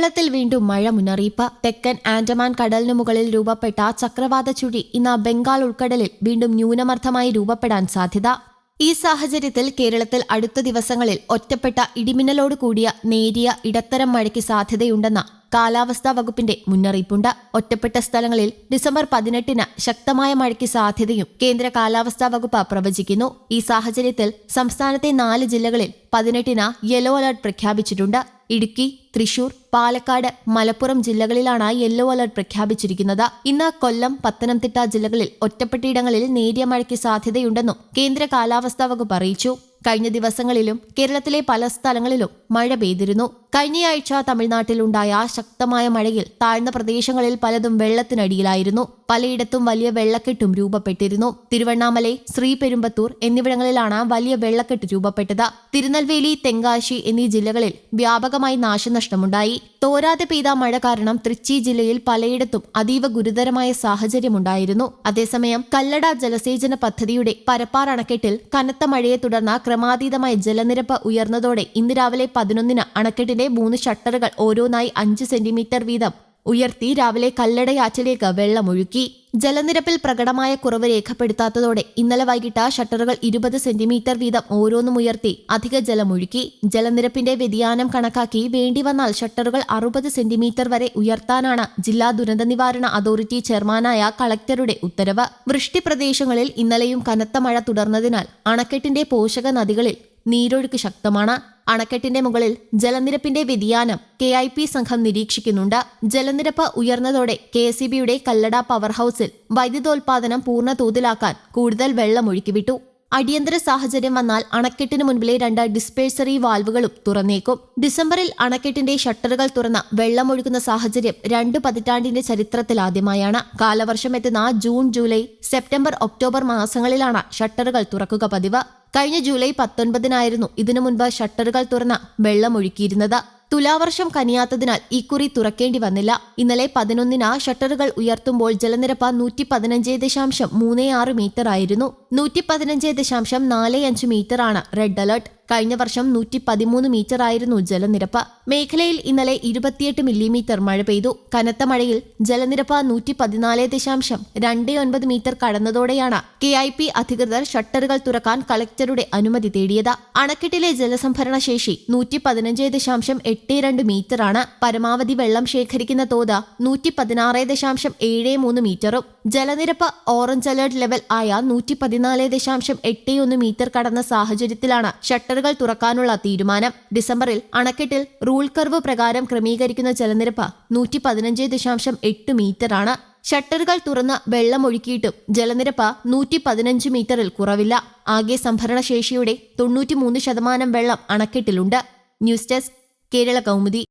കേരളത്തിൽ വീണ്ടും മഴ മുന്നറിയിപ്പ്. തെക്കൻ ആൻഡമാൻ കടലിനു മുകളിൽ രൂപപ്പെട്ട ചക്രവാത ചുഴി ഇന്ന് ബംഗാൾ ഉൾക്കടലിൽ വീണ്ടും ന്യൂനമർദ്ദമായി രൂപപ്പെടാൻ സാധ്യത. ഈ സാഹചര്യത്തിൽ കേരളത്തിൽ അടുത്ത ദിവസങ്ങളിൽ ഒറ്റപ്പെട്ട ഇടിമിന്നലോട് കൂടിയ നേരിയ ഇടത്തരം മഴയ്ക്ക് സാധ്യതയുണ്ടെന്ന കാലാവസ്ഥാ വകുപ്പിന്റെ മുന്നറിയിപ്പുണ്ട്. ഒറ്റപ്പെട്ട സ്ഥലങ്ങളിൽ ഡിസംബർ പതിനെട്ടിന് ശക്തമായ മഴയ്ക്ക് സാധ്യതയും കേന്ദ്ര കാലാവസ്ഥാ വകുപ്പ് പ്രവചിക്കുന്നു. ഈ സാഹചര്യത്തിൽ സംസ്ഥാനത്തെ നാല് ജില്ലകളിൽ പതിനെട്ടിന് യെല്ലോ അലർട്ട് പ്രഖ്യാപിച്ചിട്ടുണ്ട്. ഇടുക്കി തൃശൂർ പാലക്കാട് മലപ്പുറം ജില്ലകളിലാണ് യെല്ലോ അലർട്ട് പ്രഖ്യാപിച്ചിരിക്കുന്നത്. ഇന്ന് കൊല്ലം പത്തനംതിട്ട ജില്ലകളിൽ ഒറ്റപ്പെട്ടയിടങ്ങളിൽ നേരിയ മഴയ്ക്ക് സാധ്യതയുണ്ടെന്നും കേന്ദ്ര കാലാവസ്ഥാ വകുപ്പ് അറിയിച്ചു. കഴിഞ്ഞ ദിവസങ്ങളിലും കേരളത്തിലെ പല സ്ഥലങ്ങളിലും മഴ പെയ്തിരുന്നു. കഴിഞ്ഞയാഴ്ച തമിഴ്നാട്ടിലുണ്ടായ ശക്തമായ മഴയിൽ താഴ്ന്ന പ്രദേശങ്ങളിൽ പലതും വെള്ളത്തിനടിയിലായിരുന്നു. പലയിടത്തും വലിയ വെള്ളക്കെട്ടും രൂപപ്പെട്ടിരുന്നു. തിരുവണ്ണാമലൈ ശ്രീപെരുമ്പത്തൂർ എന്നിവിടങ്ങളിലാണ് വലിയ വെള്ളക്കെട്ട് രൂപപ്പെട്ടത്. തിരുനെൽവേലി തെങ്കാശി എന്നീ ജില്ലകളിൽ വ്യാപകമായി നാശനഷ്ടമുണ്ടായി. തോരാതെ പെയ്ത മഴ കാരണം തൃച്ചി ജില്ലയിൽ പലയിടത്തും അതീവ ഗുരുതരമായ സാഹചര്യമുണ്ടായിരുന്നു. അതേസമയം കല്ലട ജലസേചന പദ്ധതിയുടെ പരപ്പാർ അണക്കെട്ടിൽ കനത്ത മഴയെ തുടർന്ന് ക്രമാതീതമായ ജലനിരപ്പ് ഉയർന്നതോടെ ഇന്ന് രാവിലെ പതിനൊന്നിന് അണക്കെട്ടിന്റെ മൂന്ന് ഷട്ടറുകൾ ഓരോന്നായി അഞ്ച് സെന്റിമീറ്റർ വീതം ഉയർത്തി രാവിലെ കല്ലടയാറ്റിലേക്ക് വെള്ളമൊഴുക്കി. ജലനിരപ്പിൽ പ്രകടമായ കുറവ് രേഖപ്പെടുത്താത്തതോടെ ഇന്നലെ വൈകിട്ട് ഷട്ടറുകൾ ഇരുപത് സെന്റിമീറ്റർ വീതം ഓരോന്നും ഉയർത്തി അധിക ജലമൊഴുക്കി. ജലനിരപ്പിന്റെ വ്യതിയാനം കണക്കാക്കി വേണ്ടി വന്നാൽ ഷട്ടറുകൾ അറുപത് സെന്റിമീറ്റർ വരെ ഉയർത്താനാണ് ജില്ലാ ദുരന്ത നിവാരണ അതോറിറ്റി ചെയർമാനായ കളക്ടറുടെ ഉത്തരവ്. വൃഷ്ടി പ്രദേശങ്ങളിൽ ഇന്നലെയും കനത്ത മഴ തുടർന്നതിനാൽ അണക്കെട്ടിന്റെ പോഷക നദികളിൽ നീരൊഴുക്ക് ശക്തമാണ്. അണക്കെട്ടിന്റെ മുകളിൽ ജലനിരപ്പിന്റെ വ്യതിയാനം കെ ഐ പി സംഘം നിരീക്ഷിക്കുന്നുണ്ട്. ജലനിരപ്പ് ഉയർന്നതോടെ കെ എസ് ബിയുടെ കല്ലട പവർ ഹൌസിൽ വൈദ്യുതോൽപാദനം പൂർണ തോതിലാക്കാൻ കൂടുതൽ വെള്ളം ഒഴുക്കിവിട്ടു. അടിയന്തര സാഹചര്യം വന്നാൽ അണക്കെട്ടിന് മുൻപിലെ രണ്ട് ഡിസ്പേഴ്സറി വാൽവുകളും തുറന്നേക്കും. ഡിസംബറിൽ അണക്കെട്ടിന്റെ ഷട്ടറുകൾ തുറന്ന വെള്ളമൊഴുകുന്ന സാഹചര്യം രണ്ട് പതിറ്റാണ്ടിന്റെ ചരിത്രത്തിലാദ്യമായാണ് കാലവർഷം എത്തുന്ന ജൂൺ ജൂലൈ സെപ്റ്റംബർ ഒക്ടോബർ മാസങ്ങളിലാണ് ഷട്ടറുകൾ തുറക്കുക പതിവ്. കഴിഞ്ഞ ജൂലൈ പത്തൊൻപതിനായിരുന്നു ഇതിനു മുൻപ് ഷട്ടറുകൾ തുറന്ന വെള്ളമൊഴുക്കിയിരുന്നത് തുലാവർഷം കനിയാത്തതിനാൽ ഇക്കുറി തുറക്കേണ്ടി വന്നില്ല. ഇന്നലെ പതിനൊന്നിന് ഷട്ടറുകൾ ഉയർത്തുമ്പോൾ ജലനിരപ്പ് നൂറ്റി പതിനഞ്ച് ദശാംശം മൂന്ന് ആറ് മീറ്റർ ആയിരുന്നു നൂറ്റി പതിനഞ്ച് ദശാംശം നാല് അഞ്ച് മീറ്ററാണ് റെഡ് അലർട്ട്. കഴിഞ്ഞ വർഷം നൂറ്റി പതിമൂന്ന് മീറ്റർ ആയിരുന്നു ജലനിരപ്പ്. മേഖലയിൽ ഇന്നലെ ഇരുപത്തിയെട്ട് മില്ലിമീറ്റർ മഴ പെയ്തു. കനത്ത മഴയിൽ ജലനിരപ്പ് നൂറ്റി പതിനാല് ദശാംശം രണ്ട് ഒൻപത് മീറ്റർ കടന്നതോടെയാണ് കെ ഐ പി അധികൃതർ ഷട്ടറുകൾ തുറക്കാൻ കളക്ടറുടെ അനുമതി തേടിയത്. അണക്കെട്ടിലെ ജലസംഭരണ ശേഷി നൂറ്റി പതിനഞ്ച് ദശാംശം എട്ട് രണ്ട് മീറ്ററാണ്. പരമാവധി വെള്ളം ശേഖരിക്കുന്ന തോത് നൂറ്റി പതിനാറ് ദശാംശം ഏഴ് മൂന്ന് മീറ്ററും. ജലനിരപ്പ് ഓറഞ്ച് അലേർട്ട് ലെവൽ ആയ നൂറ്റി പതിനാല് ദശാംശം എട്ട് ഒന്ന് മീറ്റർ കടന്ന സാഹചര്യത്തിലാണ് ഷട്ടറുകൾ തുറക്കാനുള്ള തീരുമാനം. ഡിസംബറിൽ അണക്കെട്ടിൽ റൂൾ കർവ് പ്രകാരം ക്രമീകരിക്കുന്ന ജലനിരപ്പ് നൂറ്റി പതിനഞ്ച് ദശാംശം എട്ട് മീറ്ററാണ് ഷട്ടറുകൾ തുറന്ന് വെള്ളമൊഴുക്കിയിട്ടും ജലനിരപ്പ് നൂറ്റി പതിനഞ്ച് മീറ്ററിൽ കുറവില്ല. ആകെ സംഭരണശേഷിയുടെ തൊണ്ണൂറ്റിമൂന്ന് ശതമാനം വെള്ളം അണക്കെട്ടിലുണ്ട്. News desk Kerala Kaumudi.